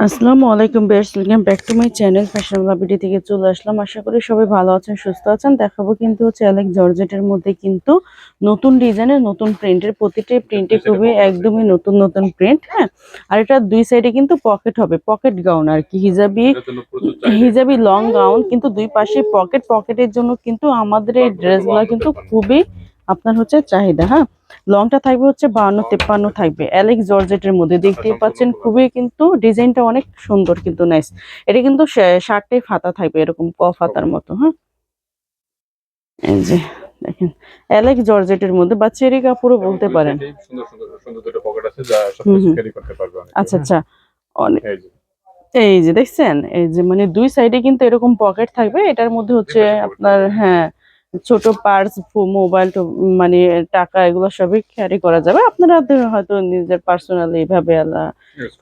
আসসালামু আলাইকুম best welcome back to my channel fashion লাভিডি থেকে চলে আসলাম। আশা করি সবাই ভালো আছেন সুস্থ আছেন। দেখাবো কিন্তু হচ্ছে অ্যালেক জর্জেটের মধ্যে কিন্তু নতুন ডিজাইনের নতুন প্রিন্টের প্রতিটি প্রিন্টে খুবই একদমই নতুন নতুন প্রিন্ট হ্যাঁ? আর এটা দুই সাইডে কিন্তু পকেট হবে পকেট গাউন আর কি হিজাবি। হিজাবি লং গাউন কিন্তু দুই পাশে পকেট পকেটের জন্য কিন্তু আমাদের এই ড্রেসগুলো কিন্তু খুবই আপনার হচ্ছে চাহিদা হ্যাঁ? লংটা থাকবে হচ্ছে বান্ন তেপ্পান্ন থাকবে। অ্যালেক্স জর্জেটের মধ্যে দেখতেই পাচ্ছেন খুবই কিন্তু ডিজাইনটা অনেক সুন্দর কিন্তু নাইস এটা কিন্তু শার্টে ফাতা থাকবে এরকম ক ফাতার মতো হ্যাঁ? এই যে দেখেন অ্যালেক্স জর্জেটের মধ্যে বা চেরি কাপড়ও বলতে পারেন। সুন্দর সুন্দর সুন্দর দুটো পকেট আছে যা সব হুম কিছু হুম। ক্যারি করতে পারবে আচ্ছা আচ্ছা। অনেক এই যে। দেখছেন? এই যে মানে দুই সাইডে কিন্তু এরকম পকেট থাকবে। এটার মধ্যে হচ্ছে আপনার হ্যাঁ ছোট পার্স মোবাইল মানে টাকা এগুলো সবই ক্যারি করা যাবে আপনারা হয়তো নিজের পার্সোনালি এইভাবে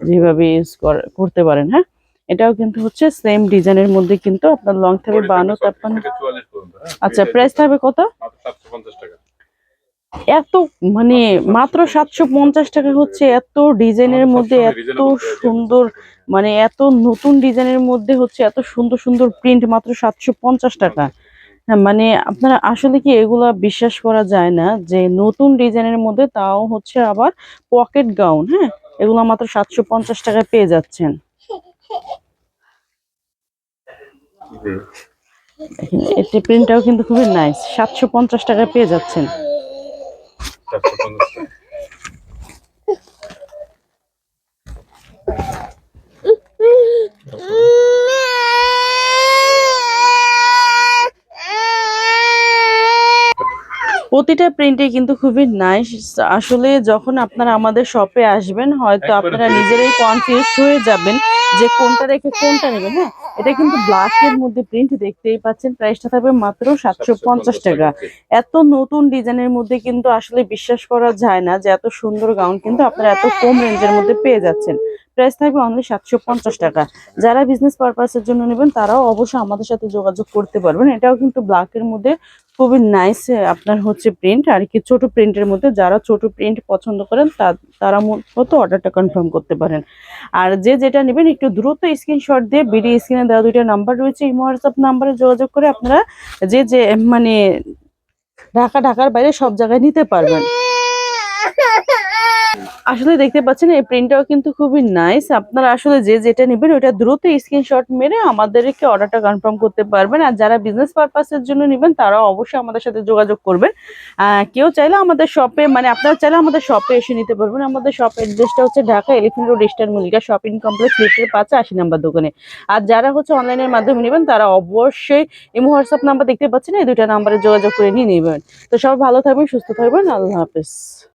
যেভাবে ইউজ করতে পারেন হ্যাঁ এটাও কিন্তু হচ্ছে সেম ডিজাইনের মধ্যে কিন্তু আপনার লং থাকবে। বান্ন তাপ্পান্ন 40 থেকে 44 পর্যন্ত, হ্যাঁ? আচ্ছা প্রাইস থাকবে কত মাত্র 750 টাকা। এত মানে মাত্র সাতশো পঞ্চাশ টাকা হচ্ছে এত ডিজাইনের মধ্যে এত সুন্দর মানে এত নতুন ডিজাইনের মধ্যে হচ্ছে এত সুন্দর সুন্দর প্রিন্ট মাত্র সাতশো পঞ্চাশ টাকা মানে আপনারা আসলে কি এগুলা বিশ্বাস করা যায় না যে নতুন ডিজাইনের মধ্যে তাও হচ্ছে আবার পকেট গাউন হ্যাঁ? এগুলো মাত্র সাতশো পঞ্চাশ টাকায় পেয়ে যাচ্ছেন। এটি প্রিন্টটাও কিন্তু খুবই নাইস সাতশো পঞ্চাশ টাকায় পেয়ে যাচ্ছেন। প্রতিটা প্রিন্টে কিন্তু খুবই নাইস আসলে যখন আপনারা আমাদের শপে আসবেন হয়তো আপনারা নিজেরাই কনফিউজ হয়ে যাবেন যে কোনটা রেখে কোনটা নেবেন হ্যাঁ? এটা কিন্তু ব্ল্যাকের মধ্যে প্রিন্ট দেখতেই পাচ্ছেন। প্রাইসটা থাকবে মাত্র সাতশো পঞ্চাশ টাকা। এত নতুন ডিজাইনের মধ্যে কিন্তু আসলে বিশ্বাস করা যায় না যে এত সুন্দর গাউন কিন্তু আপনারা এত কম রেঞ্জের মধ্যে পেয়ে যাচ্ছেন। প্রাইস থাকবে অনলি সাতশো পঞ্চাশ টাকা। যারা বিজনেস পারপাসের জন্য নেবেন, তারাও অবশ্যই আমাদের সাথে যোগাযোগ করতে পারবেন। এটাও কিন্তু ব্ল্যাকের মধ্যে খুবই নাইস আপনার হচ্ছে প্রিন্ট আর কি ছোট প্রিন্টের মধ্যে। যারা ছোট প্রিন্ট পছন্দ করেন তারা মতো অর্ডারটা কনফার্ম করতে পারেন। আর যে যেটা নেবেন, একটু দ্রুত স্ক্রিনশট দিয়ে বিডি স্ক্রিনে দেওয়া দুইটা নাম্বার রয়েছে। এই হোয়াটসঅ্যাপ নাম্বারে যোগাযোগ করে আপনারা যে যে মানে ঢাকা, ঢাকার বাইরে সব জায়গায় নিতে পারবেন। আসলে দেখতে পাচ্ছেন, এই প্রিন্টটাও কিন্তু খুবই নাইস আপনারা আসলে যে যেটা নেবেন ওটা দ্রুত স্ক্রিনশট মেরে আমাদেরকে অর্ডারটা কনফার্ম করতে পারবেন। আর যারা বিজনেস পারপাসের জন্য নেবেন, তারাও অবশ্যই আমাদের সাথে যোগাযোগ করবেন। কেউ চাইলে আমাদের শপে মানে আপনারা চাইলে আমাদের শপে এসে নিতে পারবেন। আমাদের শপ অ্যাড্রেসটা হচ্ছে Dhaka elephant road Eastern Mallika shopping complex লিফটের পাঁচে আশি নাম্বার দোকানে। আর যারা হচ্ছে অনলাইনের মাধ্যমে নেবেন, তারা অবশ্যই ইমো হোয়াটসঅ্যাপ নাম্বার দেখতে পাচ্ছেন, এই দুইটা নাম্বারে যোগাযোগ করে নিয়ে নেবেন। তো সবাই ভালো থাকবেন, সুস্থ থাকবেন। আল্লাহ হাফেজ।